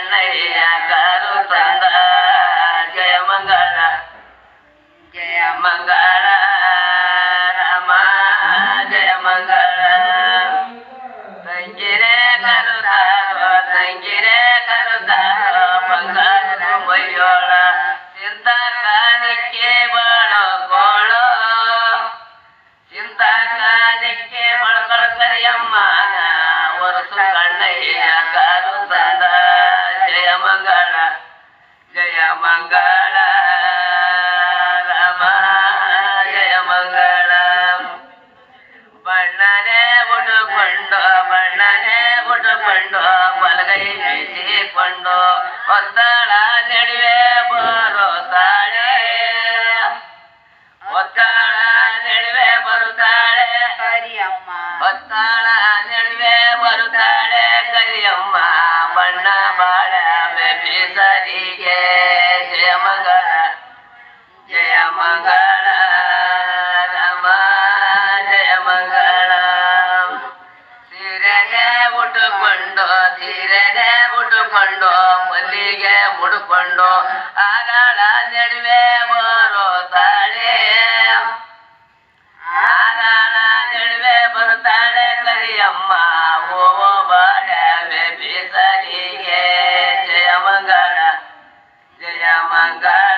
Kannaiah car ತಂದ ಜಯ ಮಂಗಳ ಜಯ ಮಂಗಳ ರಾಮ ಜಯ ಮಂಗಳ ತಂಗಿರೆ ಕರುದಾರೋ ತಂಗಿರೆ ಕರುದಾರೋ ಬಂಗಾರ ಮೈಯೋಳ ಚಿಂತ ಕಾಣಿಕೆ ಬಾಳೋ ಗೋಳೋ ಚಿಂತ ಕಾಣಿಕೆ ಬಳಗಳ ಕರಿಯಮ್ಮ ಒರಸು ಕಣ್ಣ Yamagari.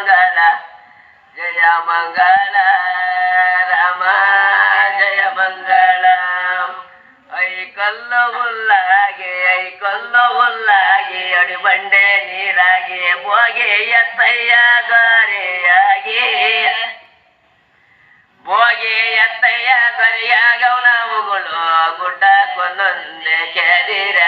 ಮಂಗಳ ಜಯ ಮಂಗಳ ರಾಮ ಜಯ ಮಂಗಳ ಐ ಕಲ್ಲು ಹುಲ್ಲಾಗಿ ಐ ಕಲ್ಲು ಹುಲ್ಲಾಗಿ ಅಡಿಬಂಡೆ ನೀರಾಗಿ ಬೋಗೆ ಎತ್ತಯ್ಯ ಗಾರಿಯಾಗಿ ಬೋಗಿ ಎತ್ತಯ್ಯ ಗರಿಯಾಗವನವುಗಳು ಗುಡ್ಡ ಕೊನ್ನೊಂದೆ ಕೆದಿರವೆ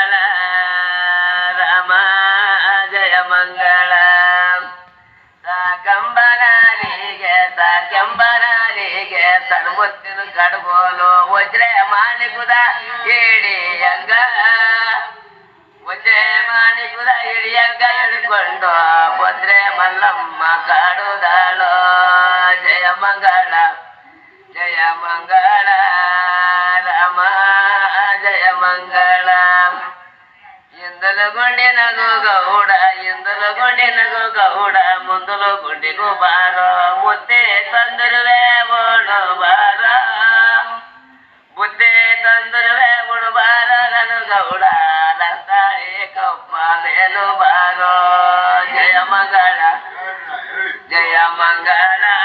ಸಾಕೆಂಬನಾಲಿಗೆ ಸರ್ಮುತ್ತಿನ ಕಡ್ಗೋಲು ವಜ್ರೆ ಮಾಣಿಕುದ ಏಡಿಯಂಗ ವಜ್ರೆ ಮಾಣಿಕುದ ಇಳಿಯಂಗ ಹಿಡ್ಕೊಂಡು ಭದ್ರೆ ಮಲ್ಲಮ್ಮ ಕಾಡುದಾಳೋ ಜಯ ಮಂಗಳ ಜಯ ಮಂಗಳ ರಾಮ ಜಯ ಮಂಗಳ ಇಂದಲು ಗುಂಡಿನಗು ಗೌಡ ಇಂದಲು ಗುಂಡಿನಗು ಗೌಡ ಮುಂದಲು ಗುಂಡಿಗೂ बारा बुद्धे तंदुरवे उड बारा ननु गौडा नसाळे कप्पा मेनु बारो. जय मंगळा. जय मंगळा.